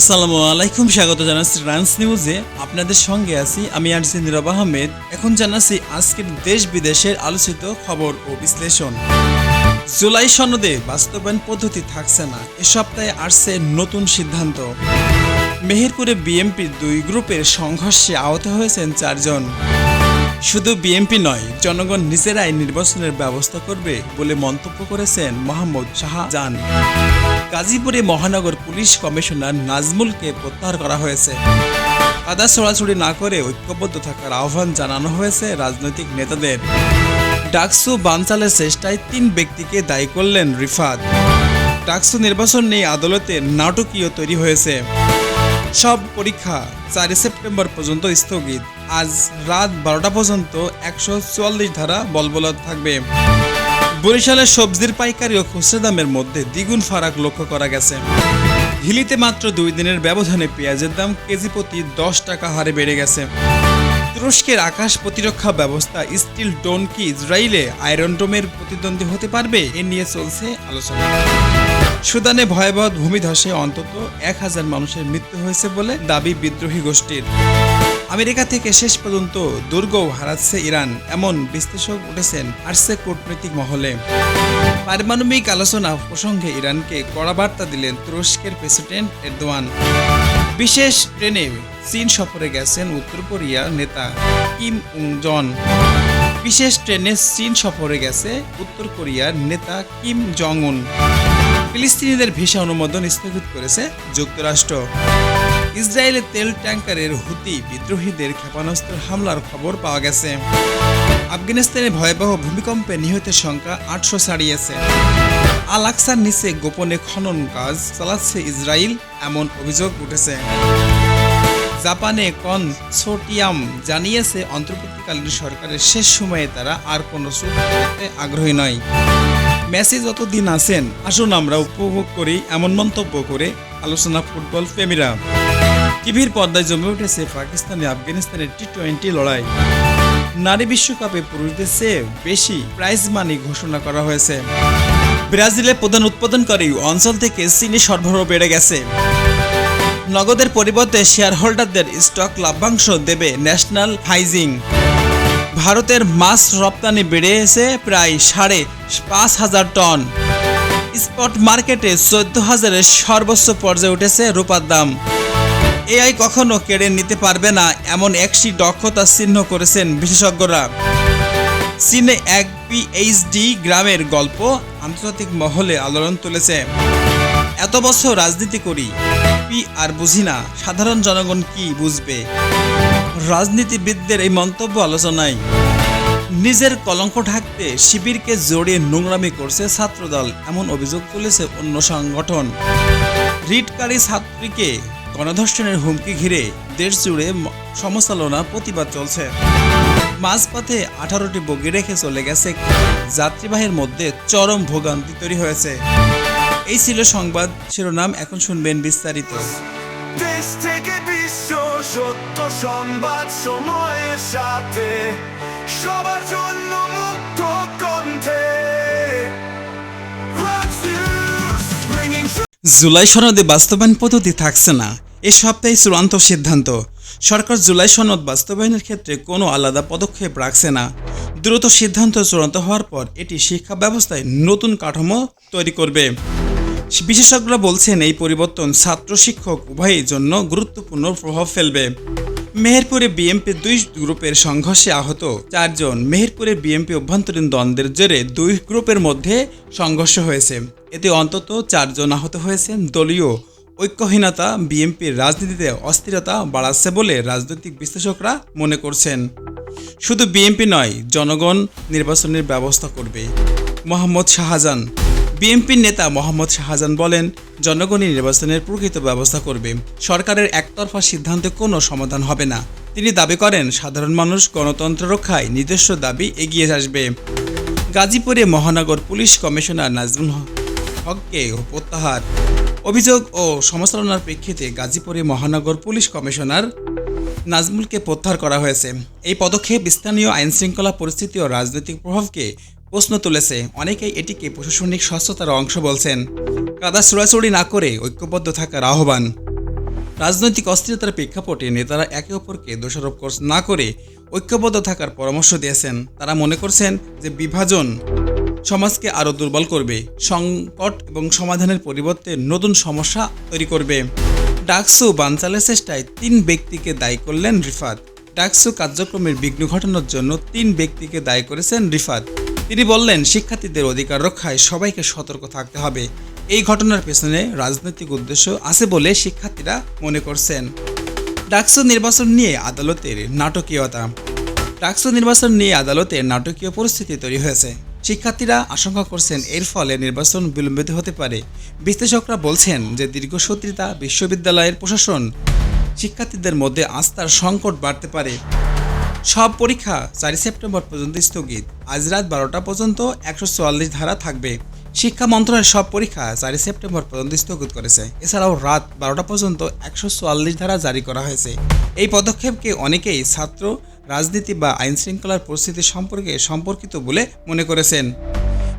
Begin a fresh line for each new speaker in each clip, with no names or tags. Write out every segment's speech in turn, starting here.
আসসালামু আলাইকুম, স্বাগত জানাচ্ছি রান্স নিউজে আপনাদের সঙ্গে আছি আমি আরজি নীরব আহমেদ। এখন জানাচ্ছি আজকের দেশ বিদেশের আলোচিত খবর ও বিশ্লেষণ। জুলাই সনদে বাস্তবায়ন পদ্ধতি থাকছে না, এ সপ্তাহে আসছে নতুন সিদ্ধান্ত। মেহেরপুরে বিএমপির দুই গ্রুপের সংঘর্ষে আহত হয়েছেন চারজন। শুধু বিএনপি নয়, জনগণ নিজেরাই নির্বাচনের ব্যবস্থা করবে বলে মন্তব্য করেছেন মোহাম্মদ শাহজাহান। গাজীপুরে মহানগর পুলিশ কমিশনার নাজমুলকে প্রত্যাহার করা হয়েছে। কাদা ছড়াছড়ি না করে ঐক্যবদ্ধ থাকার আহ্বান জানানো হয়েছে রাজনৈতিক নেতাদের। ডাকসু বানচালের চেষ্টায় তিন ব্যক্তিকে দায়ী করলেন রিফাত। ডাকসু নির্বাচন নিয়ে আদালতে নাটকীয় তৈরি হয়েছে। সব পরীক্ষা চারই সেপ্টেম্বর পর্যন্ত স্থগিত। আজ রাত বারোটা পর্যন্ত একশো চুয়াল্লিশ ধারা বলবৎ থাকবে। বরিশালের সবজির পাইকারি ও খুচরা দামের মধ্যে দ্বিগুণ ফারাক লক্ষ্য করা গেছে। হিলিতে মাত্র দুই দিনের ব্যবধানে পেঁয়াজের দাম কেজি প্রতি দশ টাকা হারে বেড়ে গেছে। তুরস্কের আকাশ প্রতিরক্ষা ব্যবস্থা স্টিল ডোন কি ইসরায়েলে আয়রন ডোমের প্রতিদ্বন্দ্বী হতে পারবে এ নিয়ে চলছে আলোচনা। সুদানে ভয়াবহ ভূমিধসে অন্তত এক হাজার মানুষের মৃত্যু হয়েছে বলে দাবি বিদ্রোহী গোষ্ঠীর। আমেরিকা থেকে শেষ পর্যন্ত দুর্গও হারাচ্ছে ইরান, এমন বিশ্লেষক উঠেছেন আরসে কূটনৈতিক মহলে। পারমাণবিক আলোচনা প্রসঙ্গে ইরানকে কড়া বার্তা দিলেন তুরস্কের প্রেসিডেন্ট এরদোয়ান। বিশেষ ট্রেনে চীন সফরে গেছেন উত্তর কোরিয়ার নেতা কিম উং জন বিশেষ ট্রেনে চীন সফরে গেছে উত্তর কোরিয়ার নেতা কিম জং উন ফিলিস্তিনিদের ভিসা অনুমোদন স্থগিত করেছে যুক্তরাষ্ট্র। ইসরায়েলের তেল ট্যাঙ্কারের হুতি বিদ্রোহীদের ক্ষেপণাস্ত্র হামলার খবর পাওয়া গেছে। আফগানিস্তানে ভয়াবহ ভূমিকম্পে নিহতের সংখ্যা আটশো ছাড়িয়েছে। আল আকসার নিচে গোপনে খনন কাজ চালাচ্ছে ইসরায়েল, এমন অভিযোগ উঠেছে। জাপানে কনসোর্টিয়াম জানিয়েছে, অন্তর্বর্তীকালীন সরকারের শেষ সময়ে তারা আর কোনো করতে আগ্রহী নয়। মেসি যতদিন আছেন, আসুন আমরা উপভোগ করি এমন মন্তব্য করে আলোচনা ফুটবল প্রেমীরা। টিভির পর্দায় জমে উঠেছে পাকিস্তানে আফগানিস্তানের টি টোয়েন্টি লড়াই। নারী বিশ্বকাপে পুরুষদের চেয়ে বেশি প্রাইজ মানি ঘোষণা করা হয়েছে। ব্রাজিলে প্রধান উৎপাদনকারী অঞ্চল থেকে চিনি সরবরাহ বেড়ে গেছে। নগদের পরিবর্তে শেয়ার হোল্ডারদের স্টক লাভ্যাংশ দেবে ন্যাশনাল হাইজিং ভারতের মাছ রপ্তানি বেড়েছে প্রায় সাড়ে পাঁচ হাজার টন। স্পট মার্কেটে চোদ্দ হাজারের সর্বোচ্চ পর্যায়ে উঠেছে রূপার দাম। এআই কখনো কেড়ে নিতে পারবে না, এমন একটি দক্ষতা চিহ্ন করেছেন বিশেষজ্ঞরা। চীনে এক পিএইচডি গ্রামের গল্প আন্তর্জাতিক মহলে আলোড়ন তুলেছে। এত বছর রাজনীতি করি পি আর বুঝি না, সাধারণ জনগণ কি বুঝবে? রাজনীতিবিদদের এই মন্তব্য আলোচনায়, নিজের কলঙ্ক ঢাকতে শিবিরকে জড়িয়ে নোংরামি করছে ছাত্রদল, এমন অভিযোগ তুলেছে অন্য সংগঠন। রিটকারী ছাত্রীকে গণধর্ষণের হুমকি ঘিরে দেশ জুড়ে সমালোচনা প্রতিবাদ চলছে। মাঝপথে আঠারোটি বগি রেখে চলে গেছে যাত্রীবাহীর মধ্যে চরম ভোগান্তি তৈরি হয়েছে। এই ছিল সংবাদ, শিরোনাম এখন শুনবেন বিস্তারিত।
দেশ থেকে বিশ্ব সত্য সংবাদ সময়ের সাথে সবার জন্য মুক্ত কণ্ঠে।
জুলাই সনদে বাস্তবায়ন পদ্ধতি থাকছে না। এ সপ্তাহে চূড়ান্ত সিদ্ধান্ত। সরকার জুলাই সনদ বাস্তবায়নের ক্ষেত্রে কোনো আলাদা পদক্ষেপ রাখছে না। দ্রুত সিদ্ধান্ত চূড়ান্ত হওয়ার পর এটি শিক্ষা ব্যবস্থায় নতুন কাঠামো তৈরি করবে। বিশেষজ্ঞরা বলছেন এই পরিবর্তন ছাত্র শিক্ষক উভয়ের জন্য গুরুত্বপূর্ণ প্রভাব ফেলবে। মেহেরপুরে বিএমপি দুই গ্রুপের সংঘর্ষে আহত চারজন। মেহেরপুরে বিএমপি অভ্যন্তরীণ দ্বন্দ্বের জেরে দুই গ্রুপের মধ্যে সংঘর্ষ হয়েছে। এতে অন্তত চারজন আহত হয়েছেন। দলীয় ঐক্যহীনতা বিএনপির রাজনীতিতে অস্থিরতা বাড়াচ্ছে বলে রাজনৈতিক বিশ্লেষকরা মনে করছেন। শুধু বিএনপি নয়, জনগণ নির্বাচনের ব্যবস্থা করবে। মোহাম্মদ শাহজাহান, বিএনপির নেতা মোহাম্মদ শাহজাহান বলেন, জনগণই নির্বাচনের প্রকৃত ব্যবস্থা করবে। সরকারের একতরফা সিদ্ধান্তে কোনো সমাধান হবে না। তিনি দাবি করেন, সাধারণ মানুষ গণতন্ত্র রক্ষায় নিজস্ব দাবি এগিয়ে আসবে। গাজীপুরে মহানগর পুলিশ কমিশনার নাজমুল হককে প্রত্যাহার অভিযোগ ও সমালোচনার প্রেক্ষিতে গাজীপুরে মহানগর পুলিশ কমিশনার নাজমুলকে প্রত্যাহার করা হয়েছে। এই পদক্ষেপ স্থানীয় আইনশৃঙ্খলা পরিস্থিতি ও রাজনৈতিক প্রভাবকে প্রশ্ন তুলেছে। অনেকেই এটিকে প্রশাসনিক স্বচ্ছতার অংশ বলছেন। কাদা চোরাচুরি না করে ঐক্যবদ্ধ থাকার আহ্বান। রাজনৈতিক অস্থিরতার প্রেক্ষাপটে নেতারা একে অপরকে দোষারোপ না করে ঐক্যবদ্ধ থাকার পরামর্শ দিয়েছেন। তারা মনে করছেন যে বিভাজন সমাজকে আরও দুর্বল করবে, সংকট এবং সমাধানের পরিবর্তে নতুন সমস্যা তৈরি করবে। ডাকসু বানচালের চেষ্টায় তিন ব্যক্তিকে দায়ী করলেন রিফাত। ডাকসু কার্যক্রমের বিঘ্ন ঘটানোর জন্য তিন ব্যক্তিকে দায়ী করেছেন রিফাত। তিনি বললেন, শিক্ষার্থীদের অধিকার রক্ষায় সবাইকে সতর্ক থাকতে হবে। এই ঘটনার পেছনে রাজনৈতিক উদ্দেশ্য আছে বলে শিক্ষার্থীরা মনে করছেন। ডাকসু নির্বাচন নিয়ে আদালতের নাটকীয়তা। ডাকসু নির্বাচন নিয়ে আদালতে নাটকীয় পরিস্থিতি তৈরি হয়েছে। শিক্ষার্থীরা আশঙ্কা করছেন এর ফলে নির্বাচন বিলম্বিত হতে পারে। বিশ্লেষকরা বলছেন যে দীর্ঘসূত্রিতা বিশ্ববিদ্যালয়ের প্রশাসন শিক্ষার্থীদের মধ্যে আস্থার সংকট বাড়তে পারে। সব পরীক্ষা চারই সেপ্টেম্বর পর্যন্ত স্থগিত। আজ রাত বারোটা পর্যন্ত একশো চুয়াল্লিশ ধারা থাকবে। শিক্ষা মন্ত্রণালয় সব পরীক্ষা চারই সেপ্টেম্বর পর্যন্ত স্থগিত করেছে। এছাড়াও রাত বারোটা পর্যন্ত একশো চুয়াল্লিশ ধারা জারি করা হয়েছে। এই পদক্ষেপকে অনেকেই ছাত্র রাজনীতি বা আইন শৃঙ্খলার পরিস্থিতি সম্পর্কে সম্পর্কিত বলে মনে করেছেন।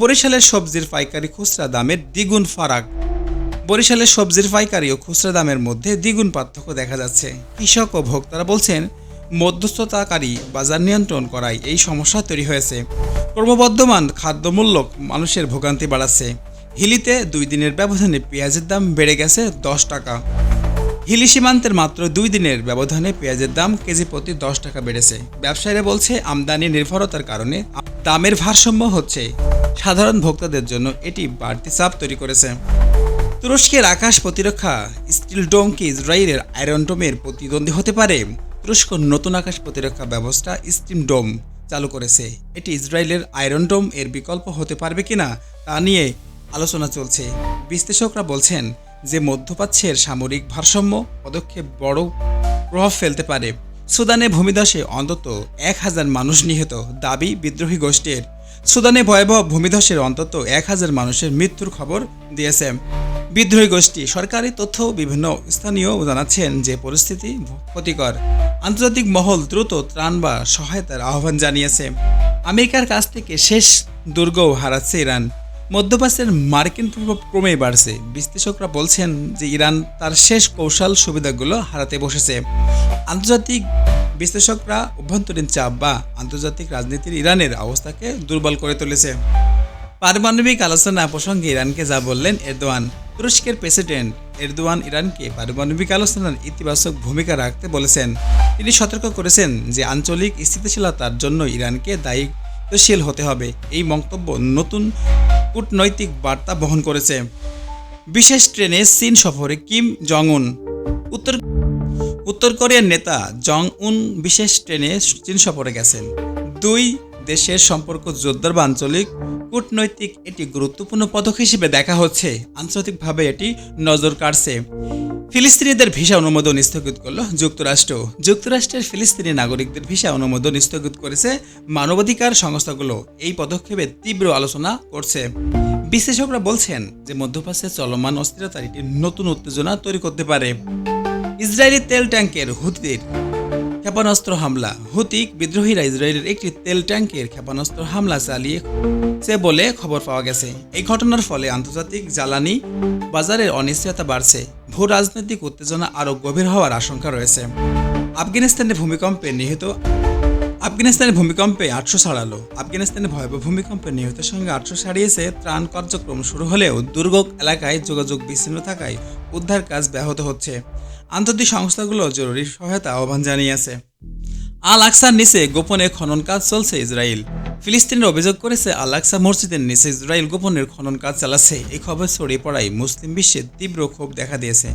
বরিশালের সবজির পাইকারি খুচরা দামের দ্বিগুণ ফারাক। বরিশালের সবজির পাইকারি ও খুচরা দামের মধ্যে দ্বিগুণ পার্থক্য দেখা যাচ্ছে। কৃষক ও ভোক্তারা বলছেন, মধ্যস্থতাকারী বাজার নিয়ন্ত্রণ করায় এই সমস্যা তৈরি হয়েছে। ক্রমবর্ধমান খাদ্যমূল্য মানুষের ভোগান্তি বাড়াচ্ছে। হিলিতে দুই দিনের ব্যবধানে পেঁয়াজের দাম বেড়ে গেছে দশ টাকা। হিলি সীমান্তের মাত্র দুই দিনের ব্যবধানে পেঁয়াজের দাম কেজি প্রতি দশ টাকা বেড়েছে। ব্যবসায়ীরা বলছে, আমদানি নির্ভরতার কারণে দামের ভারসাম্য হচ্ছে। সাধারণ ভোক্তাদের জন্য এটি বাড়তি চাপ তৈরি করেছে। তুরস্কের আকাশ প্রতিরক্ষা, স্টিল ডোম কি ইসরায়েলের আয়রন ডোমের প্রতিদ্বন্দ্বী হতে পারে। তুরস্ক নতুন আকাশ প্রতিরক্ষা ব্যবস্থা স্টিম ডোম চালু করেছে। এটি ইসরায়েলের আয়রন ডোম এর বিকল্প হতে পারবে কিনা তা নিয়ে আলোচনা চলছে। বিশ্লেষকরা বলছেন যে মধ্যপ্রাচ্যের সামরিক ভারসাম্য পদক্ষেপ বড় প্রভাব ফেলতে পারে। সুদানে ভূমিধসে অন্তত এক হাজার মানুষ নিহত, দাবি বিদ্রোহী গোষ্ঠীর। সুদানে ভয়াবহ ভূমিধসের অন্তত এক হাজার মানুষের মৃত্যুর খবর দিয়েছে। বিদ্রোহী গোষ্ঠী সরকারি তথ্য বিভিন্ন স্থানীয় জানাচ্ছেন যে পরিস্থিতি ক্ষতিকর। আন্তর্জাতিক মহল দ্রুত ত্রাণ বা সহায়তার আহ্বান জানিয়েছে। আমেরিকার কাছ থেকে শেষ দুর্গও হারাচ্ছে ইরান। মধ্যপ্রাচ্যের মার্কিন প্রভাব ক্রমেই বাড়ছে। বিশ্লেষকরা বলছেন যে ইরান তার শেষ কৌশল সুবিধাগুলো হারাতে বসেছে। আন্তর্জাতিক বিশ্লেষকরা অভ্যন্তরীণ চাপ বা আন্তর্জাতিক রাজনীতির ইরানের অবস্থাকে দুর্বল করে তুলেছে। পারমাণবিক আলোচনা প্রসঙ্গে ইরানকে যা বললেন এরদোয়ান। তুরস্কের প্রেসিডেন্ট এরদোয়ান ইরানকে পারমাণবিক আলোচনার ইতিবাচক ভূমিকা রাখতে বলেছেন। তিনি সতর্ক করেছেন যে আঞ্চলিক স্থিতিশীলতার জন্য ইরানকে দায়িত্বশীল হতে হবে। এই মন্তব্য নতুন কূটনৈতিক বার্তা বহন করেছে। বিশেষ ট্রেনে চীন সফরে কিম জং উন উত্তর উত্তর কোরিয়ার নেতা জং উন বিশেষ ট্রেনে চীন সফরে গেছেন। দুই দেশের সম্পর্ক জোরদার বা আঞ্চলিক, কূটনৈতিক এটি গুরুত্বপূর্ণ পদক হিসেবে দেখা হচ্ছে। আন্তর্জাতিকভাবে এটি নজর কাড়ছে। ফিলিস্তিনিদের ভিসা অনুমোদন স্থগিত করল যুক্তরাষ্ট্র। যুক্তরাষ্ট্রের ফিলিস্তিনি নাগরিকদের ভিসা অনুমোদন স্থগিত করেছে মানবাধিকার সংস্থাগুলো। এই পদক্ষেপে তীব্র আলোচনা করছে। বিশ্লেষকরা বলছেন যে মধ্যপ্রাচ্যে চলমান অস্থিরতার একটি নতুন উত্তেজনা তৈরি করতে পারে। ইসরায়েলি তেল ট্যাঙ্কের হুতির ক্ষেপণাস্ত্র হামলা। হুতিক বিদ্রোহীরা ইসরায়েলের একটি তেল ট্যাঙ্কের ক্ষেপণাস্ত্র হামলা চালিয়েছে বলে খবর পাওয়া গেছে। এই ঘটনার ফলে আন্তর্জাতিক জ্বালানি বাজারের অনিশ্চয়তা বাড়ছে। ভূ রাজনৈতিক উত্তেজনা আরও গভীর হওয়ার আশঙ্কা রয়েছে। আফগানিস্তানে ভূমিকম্পে নিহত আফগানিস্তানের ভূমিকম্পে আটশো ছাড়ালো। আফগানিস্তানে ভয়াবহ ভূমিকম্পে নিহতের সঙ্গে আটশো ছাড়িয়েছে। ত্রাণ কার্যক্রম শুরু হলেও দুর্গম এলাকায় যোগাযোগ বিচ্ছিন্ন থাকায় উদ্ধার কাজ ব্যাহত হচ্ছে। আন্তর্জাতিক সংস্থাগুলো জরুরি সহায়তা আহ্বান জানিয়েছে। আল আকসার নিচে গোপনে খনন কাজ চলছে ইসরায়েল। ফিলিস্তিনের অভিযোগ করেছে আল আকসা মসজিদের নিচে ইসরায়েল গোপনের খনন কাজ চালাচ্ছে। এই খবর ছড়িয়ে পড়ায় মুসলিম বিশ্বে তীব্র ক্ষোভ দেখা দিয়েছে।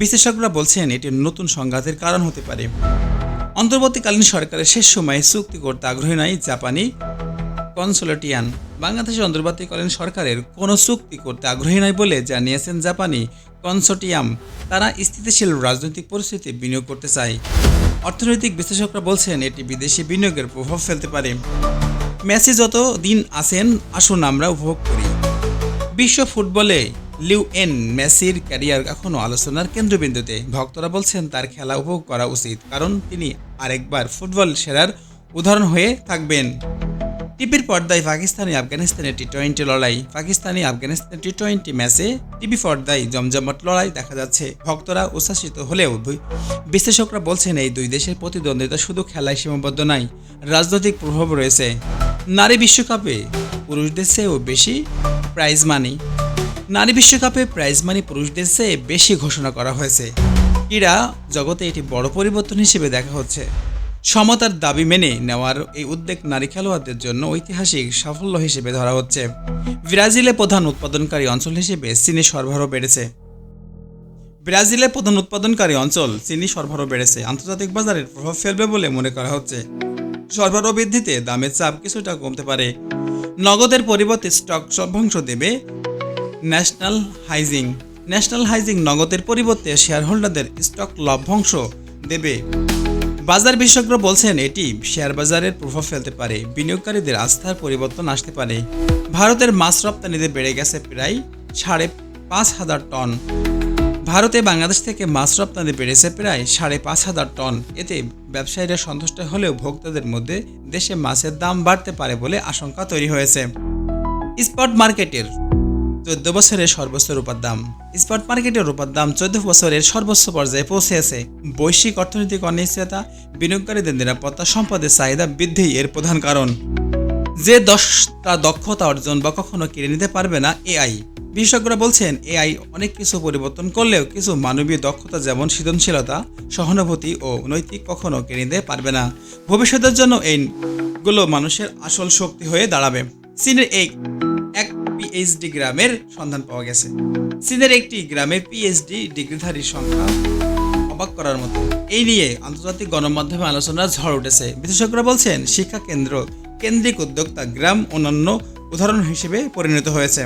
বিশেষজ্ঞরা বলছেন এটি নতুন সংঘাতের কারণ হতে পারে। অন্তর্বর্তীকালীন সরকারের শেষ সময়ে চুক্তি করতে আগ্রহী নয় জাপানি কনসোলেটিয়ান। বাংলাদেশের অন্তর্বর্তীকালীন সরকারের কোনো চুক্তি করতে আগ্রহী নয় বলে জানিয়েছেন জাপানি কনসোর্টিয়াম। তারা স্থিতিশীল রাজনৈতিক পরিস্থিতি বিনিয়োগ করতে চায়। অর্থনৈতিক বিশ্লেষকরা বলছেন, এটি বিদেশি বিনিয়োগের প্রভাব ফেলতে পারে। মেসি যত দিন আসেন আসুন আমরা উপভোগ করি। বিশ্ব ফুটবলে লিউ এন মেসির ক্যারিয়ার এখনও আলোচনার কেন্দ্রবিন্দুতে। ভক্তরা বলছেন, তার খেলা উপভোগ করা উচিত, কারণ তিনি আরেকবার ফুটবল সেরার উদাহরণ হয়ে থাকবেন। টিভির পর্দায় পাকিস্তানি আফগানিস্তানের টি টোয়েন্টি লড়াই, পাকিস্তানি আফগানিস্তানের টি টোয়েন্টি ম্যাচে টিভি পর্দায় জমজমাট লড়াই দেখা যাচ্ছে। ভক্তরা উচ্ছ্বাসিত হলেও বিশ্লেষকরা বলছেন এই দুই দেশের প্রতিদ্বন্দ্বিতা শুধু খেলায় সীমাবদ্ধ নাই রাজনৈতিক প্রভাব রয়েছে। নারী বিশ্বকাপে পুরুষদের চেয়েও বেশি প্রাইজ মানি নারী বিশ্বকাপে প্রাইজ মানি পুরুষদের চেয়ে বেশি ঘোষণা করা হয়েছে। ক্রীড়া জগতে এটি বড় পরিবর্তন হিসেবে দেখা হচ্ছে। সমতার দাবি মেনে নেওয়ার এই উদ্যোগ নারী খেলোয়াড়দের জন্য ঐতিহাসিক সাফল্য হিসেবে ধরা হচ্ছে। ব্রাজিলে প্রধান উৎপাদনকারী অঞ্চল হিসেবে চিনি সরবরাহ বেড়েছে। ব্রাজিলে প্রধান উৎপাদনকারী অঞ্চল চিনি সরবরাহ বেড়েছে। আন্তর্জাতিক বাজারের প্রভাব ফেলবে বলে মনে করা হচ্ছে। সরবরাহ বৃদ্ধিতে দামের চাপ কিছুটা কমতে পারে। নগদের পরিবর্তে স্টক লভ্যাংশ দেবে ন্যাশনাল হাইজিং। ন্যাশনাল হাইজিং নগদের পরিবর্তে শেয়ার হোল্ডারদের স্টক লভ্যাংশ দেবে। বাজার বিশেষজ্ঞরা বলছেন এটি শেয়ার বাজারের প্রভাব ফেলতে পারে, বিনিয়োগকারীদের আস্থার পরিবর্তন আসতে পারে। ভারতের মাছ রপ্তানিতে বেড়ে গেছে প্রায় সাড়ে পাঁচ হাজার টন। ভারতে বাংলাদেশ থেকে মাছ রপ্তানি বেড়েছে প্রায় সাড়ে পাঁচ হাজার টন। এতে ব্যবসায়ীরা সন্তুষ্ট হলেও ভোক্তাদের মধ্যে দেশে মাছের দাম বাড়তে পারে বলে আশঙ্কা তৈরি হয়েছে। স্পট মার্কেটের চোদ্দ বছরের সর্বোচ্চ রূপার দাম। স্পট মার্কেটের রূপার দাম চোদ্দ বছরের সর্বোচ্চ পর্যায়ে পৌঁছেছে। বৈশ্বিক অর্থনৈতিক অনিশ্চয়তা, বিনিয়োগকারীদের নিরাপত্তা, সম্পদের চাহিদা বৃদ্ধি এর প্রধান কারণ। যে দশটা দক্ষতা অর্জন বা কখনো কিনে নিতে পারবে না এআই বিশেষজ্ঞরা বলছেন এআই অনেক কিছু পরিবর্তন করলেও কিছু মানবীয় দক্ষতা যেমন সৃজনশীলতা, সহানুভূতি ও নৈতিক কখনো কিনে নিতে পারবে না। ভবিষ্যতের জন্য এইগুলো মানুষের আসল শক্তি হয়ে দাঁড়াবে। চীনের এই পিএইচডি গ্রামের সন্ধান পাওয়া গেছে। চীনের একটি গ্রামে পিএইচডি ডিগ্রিধারীর সংখ্যা অবাক করার মতো। এই নিয়ে আন্তর্জাতিক গণমাধ্যমে আলোচনার ঝড় উঠেছে। বিশেষজ্ঞরা বলছেন, শিক্ষা কেন্দ্র কেন্দ্রিক উদ্যোক্তা গ্রাম অন্যান্য উদাহরণ হিসেবে পরিণত হয়েছে।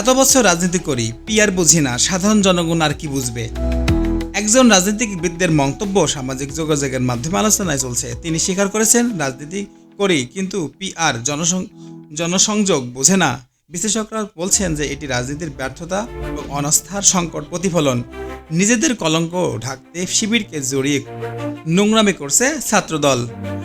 এত বছর রাজনীতি করি পিয়ার বুঝি না, সাধারণ জনগণ আর কি বুঝবে? একজন রাজনীতিবিদদের মন্তব্য সামাজিক যোগাযোগের মাধ্যমে আলোচনায় চলছে। তিনি স্বীকার করেছেন, রাজনীতি করি, কিন্তু পিআর জনসং, জনসংযোগ বোঝে না। বিশ্লেষকরা বলছেন যে এটি রাজনীতির ব্যর্থতা এবং অনাস্থার সংকট প্রতিফলন। নিজেদের কলঙ্ক ঢাকতে শিবিরকে জড়িয়ে নোংরামি করছে ছাত্রদল।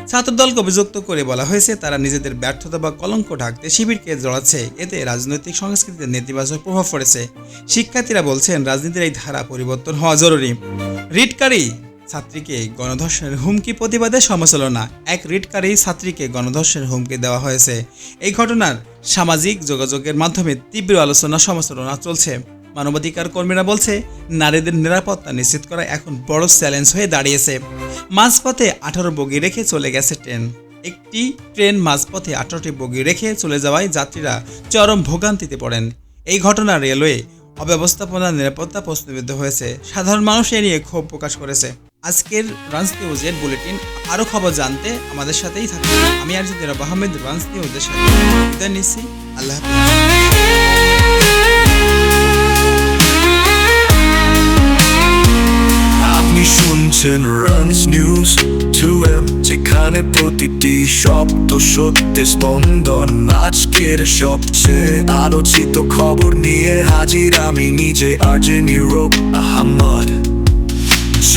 ছাত্রদলকে অভিযুক্ত করে বলা হয়েছে, তারা নিজেদের ব্যর্থতা বা কলঙ্ক ঢাকতে শিবিরকে জড়াচ্ছে। এতে রাজনৈতিক সংস্কৃতিতে নেতিবাচক প্রভাব পড়েছে। শিক্ষার্থীরা বলছেন, রাজনীতির এই ধারা পরিবর্তন হওয়া জরুরি। রিটকারী ছাত্রীকে গণধর্ষণের হুমকি প্রতিবাদে সমালোচনা এক রিটকারী ছাত্রীকে গণধর্ষণের হুমকি দেওয়া হয়েছে। এই ঘটনার সামাজিক যোগাযোগের মাধ্যমে তীব্র আলোচনা সমালোচনা চলছে। মানবাধিকার কর্মীরা বলছে, নারীদের নিরাপত্তা নিশ্চিত করা এখন বড় চ্যালেঞ্জ হয়ে দাঁড়িয়েছে। মাঝপথে আঠারো বগি রেখে চলে গেছে ট্রেন। একটি ট্রেন মাঝপথে আঠারোটি বগি রেখে চলে যাওয়ায় যাত্রীরা চরম ভোগান্তিতে পড়েন। এই ঘটনা রেলওয়ে অব্যবস্থাপনা নিরাপত্তা প্রশ্নবিদ্ধ হয়েছে। সাধারণ মানুষ এ নিয়ে ক্ষোভ প্রকাশ করেছে। আজকের রান্স নিউজের বুলেটিন আরও খবর জানতে আমাদের সাথেই থাকুন। আমি আর জিদিন আহমেদ রান্স নিউজের সাথে বিদায় আল্লাহ
আপনি শুনছেন রানস নিউজ টু এম যেখানে প্রতিটি শব্দ সত্যি স্পন্দন। আজকের সবচেয়ে আলোচিত খবর নিয়ে হাজির আমি নিজে, আর্জে নিরোপ আহমদ।